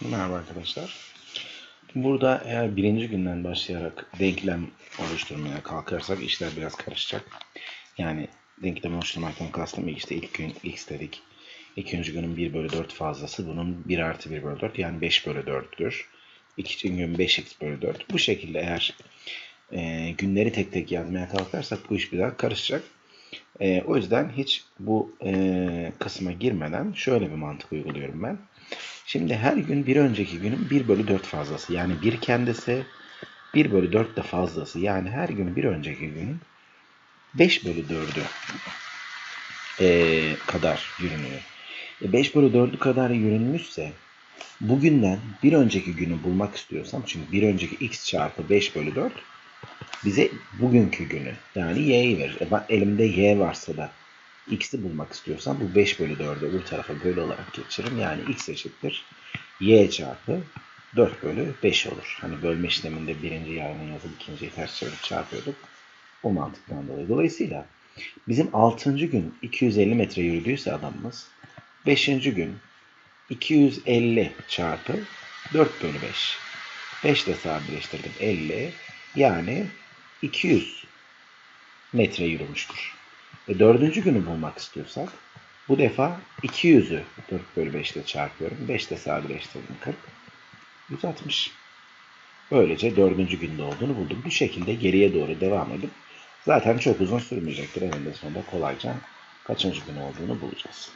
Merhaba arkadaşlar. Burada eğer birinci günden başlayarak denklem oluşturmaya kalkarsak işler biraz karışacak. Yani denklem oluşturmaktan kastım işte ilk gün x dedik. İkinci günün 1 bölü 4 fazlası bunun 1 artı 1 bölü 4 yani 5 bölü 4'tür. İkinci gün 5x bölü 4. Bu şekilde eğer e, günleri tek tek yazmaya kalkarsak bu iş biraz karışacak. E, o yüzden hiç bu e, kısma girmeden şöyle bir mantık uyguluyorum ben. Şimdi her gün bir önceki günün 1 bölü 4 fazlası. Yani bir kendisi 1 bölü 4 de fazlası. Yani her gün bir önceki günün 5 bölü 4'ü e, kadar yürünüyor. E 5 bölü 4'ü kadar yürünmüşse bugünden bir önceki günü bulmak istiyorsam çünkü bir önceki x çarpı 5 bölü 4 bize bugünkü günü yani y'yi verir. E ben elimde y varsa da x'i bulmak istiyorsam bu 5 bölü 4'ü öbür tarafa bölü olarak geçiririm. Yani x eşittir y çarpı 4 bölü 5 olur. Hani bölme işleminde birinci yarının yazıp ikinciyi ters çevirip çarpıyorduk. O mantıktan dolayı. Dolayısıyla bizim 6. gün 250 metre yürüdüyse adamımız 5. gün 250 çarpı 4 bölü 5. 5 de sadeleştirdim 50 yani 200 metre yürümüştür. Ve dördüncü günü bulmak istiyorsak bu defa 200'ü 4 bölü 5 ile çarpıyorum. 5 de sadeleştirdim 40. 160. Böylece dördüncü günde olduğunu buldum. Bu şekilde geriye doğru devam edip zaten çok uzun sürmeyecektir. Eninde sonunda kolayca kaçıncı gün olduğunu bulacağız.